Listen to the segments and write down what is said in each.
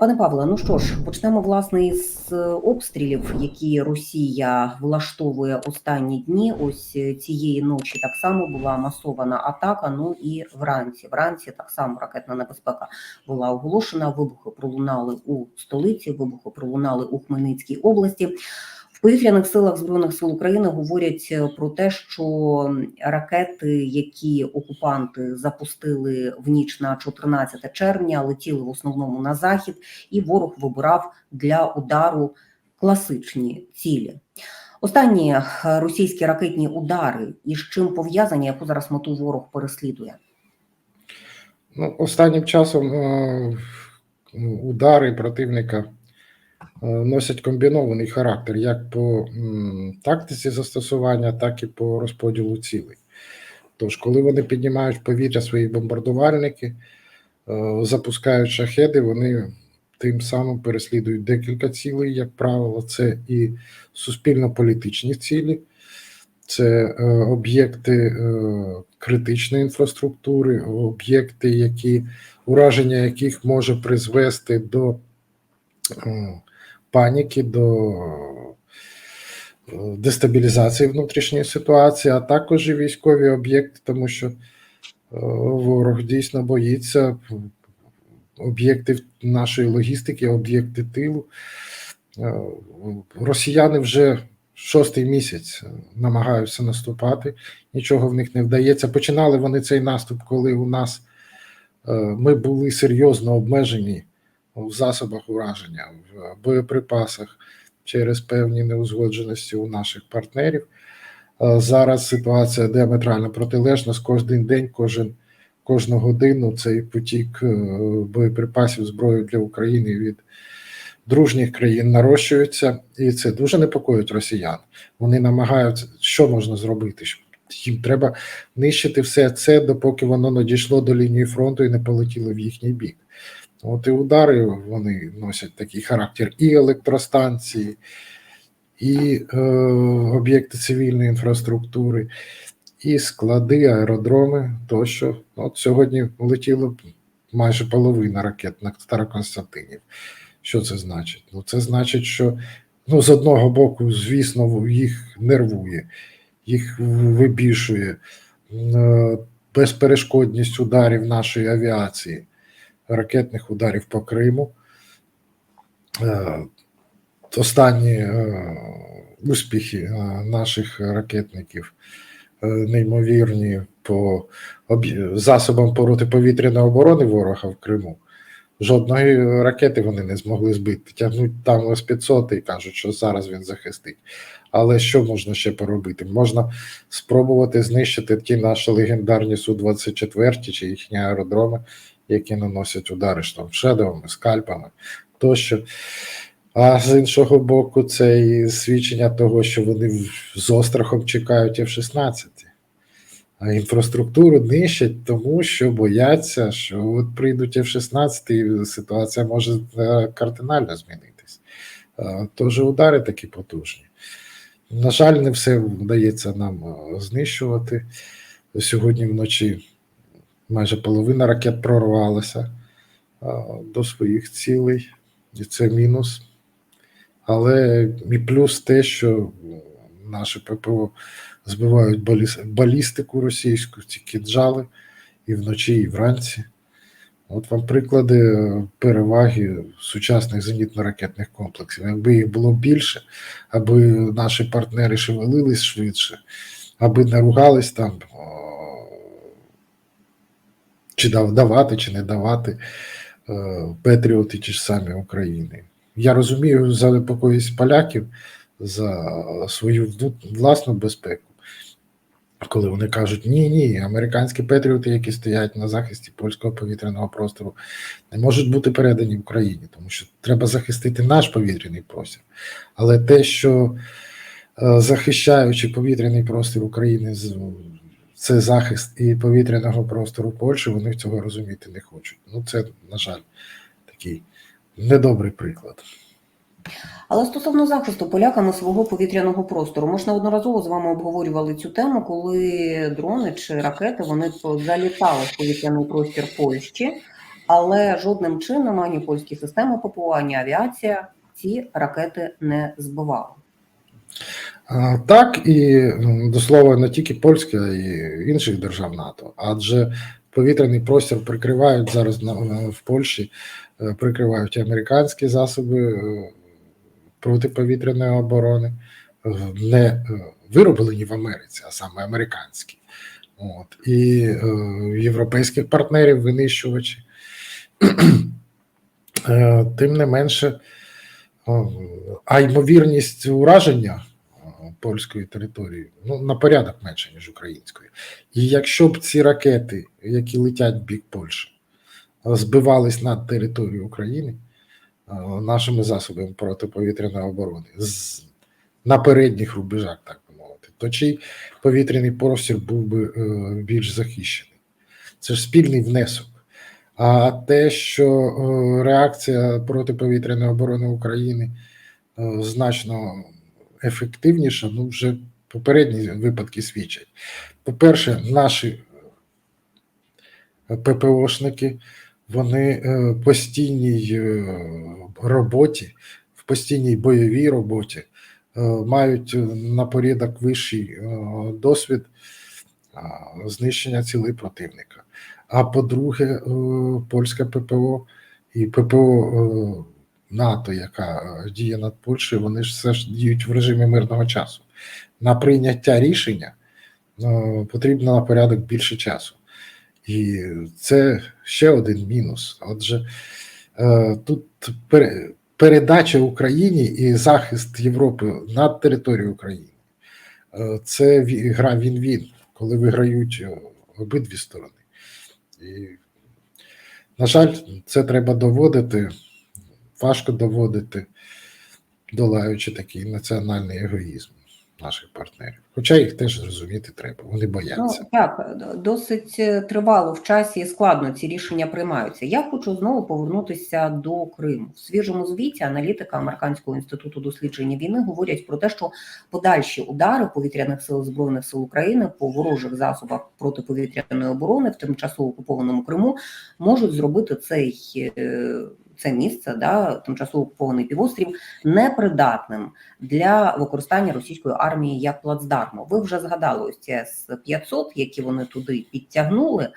Пане Павле, ну що ж, почнемо власне із е, обстрілів, які Росія влаштовує останні дні. Ось е, цієї ночі так само була масована атака. Ну і вранці. Вранці так само ракетна небезпека була оголошена. Вибухи пролунали у столиці, вибухи пролунали у Хмельницькій області. В повітряних силах збройних сил України говорять е, про те, що ракети, які окупанти запустили в ніч на 14 червня, летіли в основному на захід, і ворог вибирав для удару класичні цілі. Останні е, російські ракетні удари і з чим пов'язані, яку зараз мету ворог переслідує. Ну, останнім часом е, удари противника носять комбінований характер як по тактиці застосування, так і по розподілу цілей. Тож, коли вони піднімають в повітря свої бомбардувальники, е, запускають шахеди, вони тим самим переслідують декілька цілей, як правило, це і суспільно-політичні цілі, це е, об'єкти е, критичної інфраструктури, об'єкти, які ураження яких може призвести до е, паніки, до е, дестабілізації внутрішньої ситуації, а також і військові об'єкти, тому що е, ворог дійсно боїться об'єкти нашої логістики, об'єкти тилу. Е, Росіяни вже шостий місяць намагаються наступати, нічого в них не вдається. Починали вони цей наступ, коли у нас ми були серйозно обмежені в засобах ураження, в боєприпасах через певні неузгодженості у наших партнерів. Е, Зараз ситуація діаметрально протилежна. З кожен день, кожен, кожну годину цей потік е, боєприпасів зброї для України від дружніх країн нарощується, і це дуже непокоїть росіян. Вони намагаються, що можна зробити. Їм треба нищити все це, допоки воно не дійшло до лінії фронту і не полетіло в їхній бік. От і удари вони носять такий характер і електростанції, і е, об'єкти цивільної інфраструктури, і склади, аеродроми тощо. От сьогодні летіло майже половина ракет на Староконстантинів. Що це значить? Ну, це значить, що ну, з одного боку, звісно, їх нервує, їх вибішує е, безперешкодність ударів нашої авіації, ракетних ударів по Криму. Е, Останні е, успіхи е, наших ракетників неймовірні по засобам протиповітряної оборони ворога в Криму. Жодної ракети вони не змогли збити. Тягнуть там з 500 і кажуть, що зараз він захистить. Але що можна ще поробити? Можна спробувати знищити ті наші легендарні Су-24 чи їхні аеродроми, які наносять удари там, шедовими, скальпами тощо. А з іншого боку, це і свідчення того, що вони з острахом чекають F-16. А інфраструктуру нищать, тому що бояться, що от прийдуть F-16, і ситуація може е, кардинально змінитись. Тож удари такі потужні. На жаль, не все вдається нам е, знищувати. Сьогодні вночі майже половина ракет прорвалася до своїх цілей, і це мінус. Але і плюс те, що наші ППО збивають баліс- балістику російську, ці кіджали і вночі, і вранці. От вам приклади переваги сучасних зенітно-ракетних комплексів. Якби їх було більше, аби наші партнери шевелились швидше, аби не ругались там, чи дав- давати, чи не давати е, Петріоти ті самі України. Я розумію занепокоїсть поляків за свою власну безпеку, коли вони кажуть, ні, ні, американські патріоти, які стоять на захисті польського повітряного простору, не можуть бути передані Україні, тому що треба захистити наш повітряний простір. Але те, що е, захищаючи повітряний простір України, це захист і повітряного простору Польщі, вони цього розуміти не хочуть. Ну, це, на жаль, такий недобрий приклад. Але стосовно захисту поляками свого повітряного простору, ми ж неодноразово з вами обговорювали цю тему, коли дрони чи ракети вони залітали в повітряний простір Польщі. але жодним чином ані польські системи ППО, ані авіація ці ракети не збивали. Так, і до слова, не тільки польська, а й інших держав НАТО, адже повітряний простір прикривають зараз в Польщі, е, прикривають американські засоби е, протиповітряної оборони, е, не вироблені в Америці, а саме американські. От, і європейських партнерів винищувачі. Тим не менше, а ймовірність ураження польської території ну, на порядок менше, ніж української. І якщо б ці ракети, які летять в бік Польщі, збивались над територією України е, нашими засобами протиповітряної оборони з, на передніх рубежах, так би мовити, то чий повітряний простір був би е, більш захищений. Це ж спільний внесок. А те, що е, реакція протиповітряної оборони України значно ефективніша, ну вже попередні випадки свідчать. По-перше, наші ППОшники, вони е, в постійній е, роботі, в постійній бойовій роботі е, мають на порядок вищий досвід знищення цілей противника. А по-друге, е, польська ППО і ППО НАТО, яка е, діє над Польщею, вони ж все ж діють в режимі мирного часу. На прийняття рішення е, потрібно на порядок більше часу. І це ще один мінус. Отже, е, тут пере- передача Україні і захист Європи над територією України. Це гра він-він, коли виграють обидві сторони. І, на жаль, це треба доводити, важко доводити, долаючи такий національний егоїзм наших партнерів. Хоча їх теж зрозуміти треба, вони Ну бояться. так, досить е, тривало в часі і складно ці рішення приймаються. Я хочу знову повернутися до Криму. В свіжому звіті аналітика Американського інституту дослідження війни говорять про те, що подальші удари повітряних сил збройних сил України по ворожих засобах протиповітряної оборони в тимчасово окупованому Криму можуть зробити цей. Це місце, да, тимчасово окупований півострів, непридатним для використання російської армії як плацдарму. Ви вже згадали ось ці С-500, які вони туди підтягнули.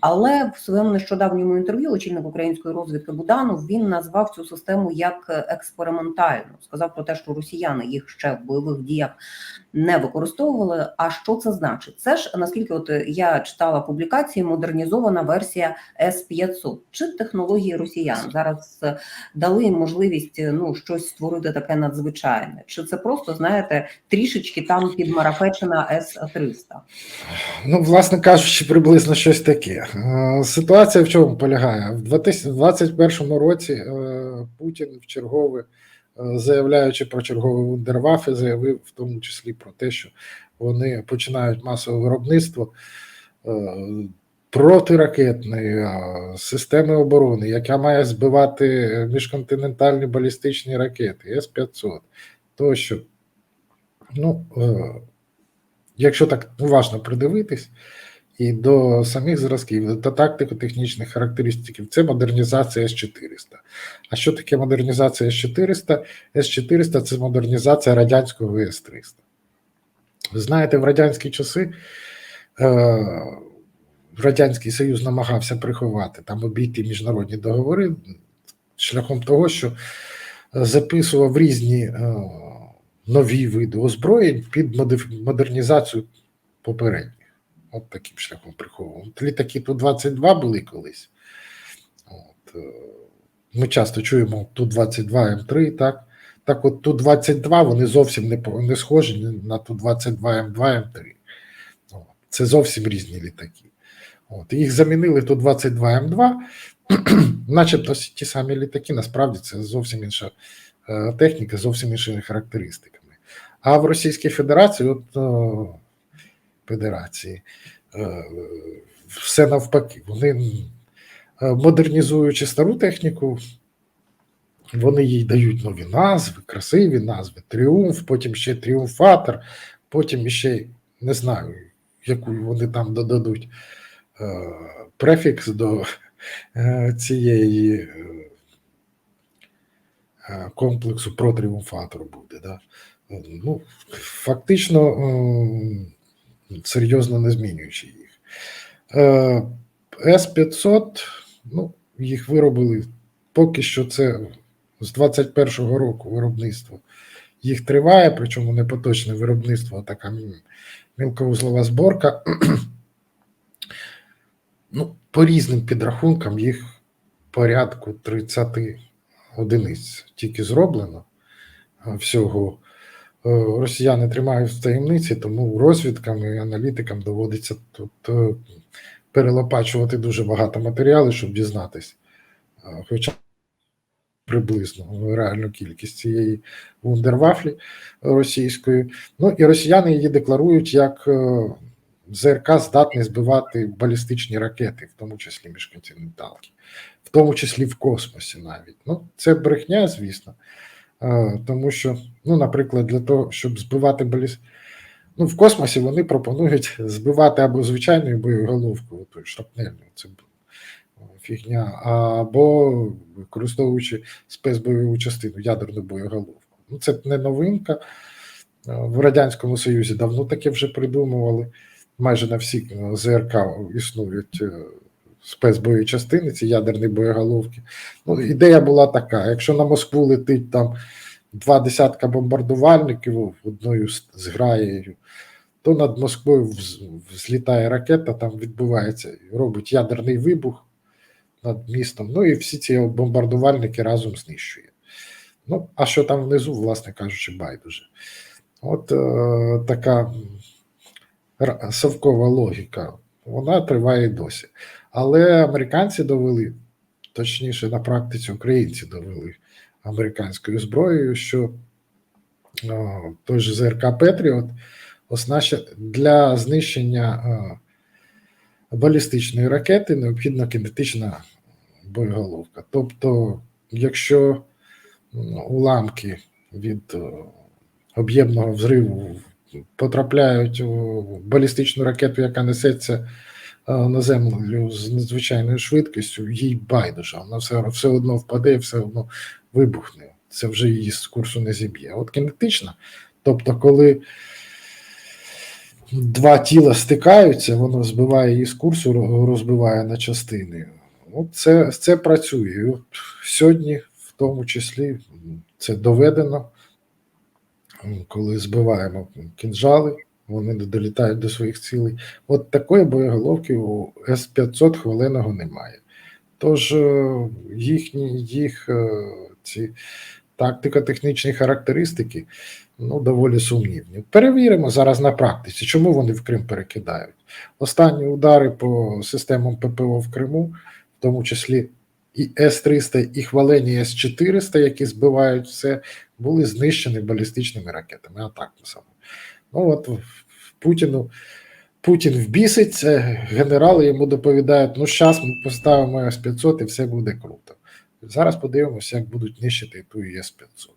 Але в своєму нещодавньому інтерв'ю очільник української розвідки Буданов він назвав цю систему як експериментальну. Сказав про те, що росіяни їх ще в бойових діях не використовували. А що це значить? Це ж наскільки от я читала публікації, модернізована версія С-500 чи технології росіян зараз е, дали їм можливість е, ну щось створити таке надзвичайне, чи це просто знаєте трішечки там підмарафечена С-300? Ну, власне кажучи, приблизно щось таке. Е, Ситуація в чому полягає? В 2021 році Путін в чергове, заявляючи про чергове вундервафи, заявив в тому числі про те, що вони починають масове виробництво протиракетної е, системи оборони, яка має збивати міжконтинентальні балістичні ракети С-500 тощо. Ну, е, якщо так уважно придивитись, і до самих зразків, до тактико-технічних характеристиків, це модернізація С-400. А що таке модернізація С-400? С-400 це модернізація радянського С-300. Ви знаєте, в радянські часи е, Радянський Союз намагався приховати там обійти міжнародні договори шляхом того, що записував різні е, нові види озброєнь під модернізацію попередніх. От таким шляхом приховував. Літаки Ту-22 були колись. От, е, ми часто чуємо Ту-22 М3, так? Так от Ту-22 вони зовсім не, не схожі на Ту-22 М2, М3. Це зовсім різні літаки. От. Їх замінили Ту-22 М2, начебто ті самі літаки, насправді це зовсім інша е, техніка, зовсім іншими характеристиками. А в Російській Федерації, от Федерації, е, все навпаки. Вони, е, модернізуючи стару техніку, вони їй дають нові назви, красиві назви, тріумф, потім ще тріумфатор, потім ще не знаю, яку вони там додадуть префікс до е, цієї е, е, комплексу про тріумфатор буде. Да? Е, Ну, фактично е, серйозно не змінюючи їх. Е, С-500, ну, їх виробили поки що це з 21-го року виробництво. Їх триває, причому не поточне виробництво, а така мілковузлова зборка. Ну, по різним підрахункам їх порядку 30 одиниць тільки зроблено всього. Е, Росіяни тримають в таємниці, тому розвідкам і аналітикам доводиться тут е, перелопачувати дуже багато матеріалу, щоб дізнатись. Хоча приблизно реальну кількість цієї вундервафлі російської. Ну і росіяни її декларують як е, ЗРК здатний збивати балістичні ракети, в тому числі міжконтиненталки, в тому числі в космосі навіть. Ну, це брехня, звісно. Е, Тому що, ну, наприклад, для того, щоб збивати баліст... Ну, в космосі вони пропонують збивати або звичайною боєголовкою, шрапнельну, це фігня, або використовуючи спецбойову частину, ядерну боєголовку. Ну, це не новинка. Е, В Радянському Союзі давно таке вже придумували. Майже на всі е, ЗРК існують е, спецбойові частини, ці ядерні боєголовки. Ну, ідея була така: якщо на Москву летить там два десятка бомбардувальників одною з граєю, то над Москвою вз- взлітає ракета, там відбувається, робить ядерний вибух над містом. Ну і всі ці бомбардувальники разом знищує. Ну, а що там внизу, власне кажучи, байдуже. От е, така совкова логіка, вона триває досі. Але американці довели, точніше, на практиці українці довели американською зброєю, що той же ЗРК Петріот для знищення балістичної ракети необхідна кінетична боєголовка. Тобто, якщо уламки від об'ємного взриву потрапляють у балістичну ракету, яка несеться е, на землю з надзвичайною швидкістю, їй байдуже, вона все, все одно впаде, і все одно вибухне. Це вже її з курсу не зіб'є. От кінетична, тобто, коли два тіла стикаються, воно збиває її з курсу, розбиває на частини. От це, це працює. Сьогодні, в тому числі, це доведено, коли збиваємо кінжали, вони не долітають до своїх цілей. От такої боєголовки у С-500 хвиленого немає. Тож е, їхні їх е, ці тактико-технічні характеристики ну, доволі сумнівні. Перевіримо зараз на практиці, чому вони в Крим перекидають. Останні удари по системам ППО в Криму, в тому числі і С-300, і хвалені С-400, які збивають все, були знищені балістичними ракетами. А так саме. Ну от Путіну. Путін вбіситься, генерали йому доповідають: ну, зараз ми поставимо С-500 і все буде круто. Зараз подивимося, як будуть нищити ту С-500.